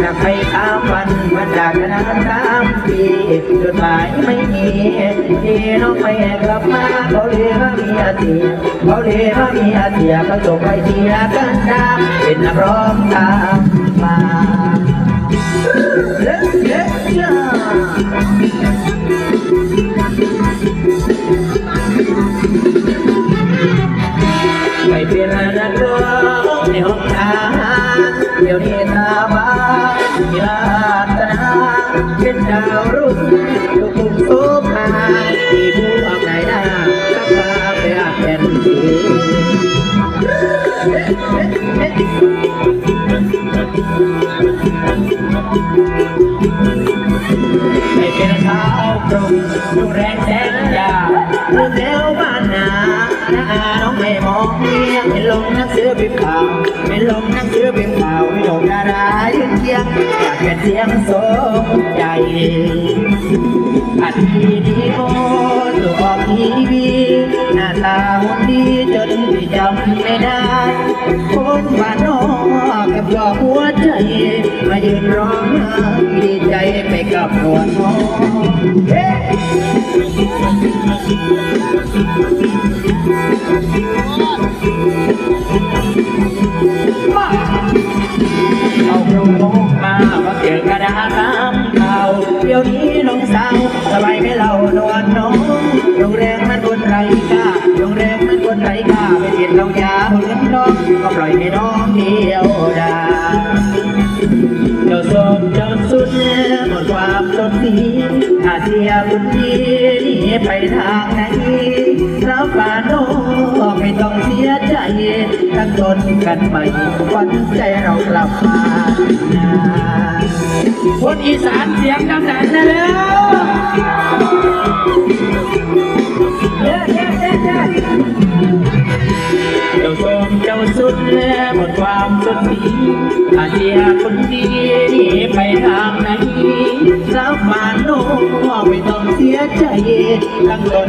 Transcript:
อยากไปตามวันวันจากนานตามปีจดหมายไม่มีที่น้องไม่กลับมาเขาเลยว่ามีอาเสียเขาเลยว่ามีอาเสียเขาส่งไปเสียกันดาเป็นนักร้องตามมา ไม่เป็นนักร้องในห้องอาหารเดี๋ยวนี้ตาบ้ากีฬาตนาเป็นดาวรุ่งอยู่กรุงโซภามีผู้ออกไหนหน้ากับมาไปอาแผ่นดินไม่เป็นสาวกรุงดูแรงแสนยาหรือแล้วบ้า นนาหน้าน้องไม่มองเมียไม่ลงนังสือพิมพ์ข่าวไม่ลงนังสือพิมพ์ข่าวไม่ลงดารายืนเคียงอยากเป็นเสียงสมใจอันดีดีโมตัวออกทีวีหน้าตาหุ่นดีจนที่จำไม่ได้คนบ้านนอกกับยอหัวใจมายืนร้องไห้ดีใจไปกับนวลน้อง กระดาษตามข่าวเดี๋ยวนี้น้องสาวสบายไม่เล่านวลน้องโรงแรมมันคนไรกาโรงแรมมันคนไรกาไปเสียดลงยาเหมือนน้องก็ปล่อยให้น้องเดียวดายเจ้าสมเจ้าสุดหมดความสดสีอาเซียบุญดีไปทางไหนรับป่าโนไม่ต้องเสียใจตั้งตนกันใหม่วันใจเรากลับมา คนอีสานเสียงดังๆนะแล้วเย้เย้เจ้าชมเจ้าสุดและหมดความสดสีอาเจียคนดีไปทางไหนสาวบ้านโน้ไม่ต้องเสียใจตั้งตน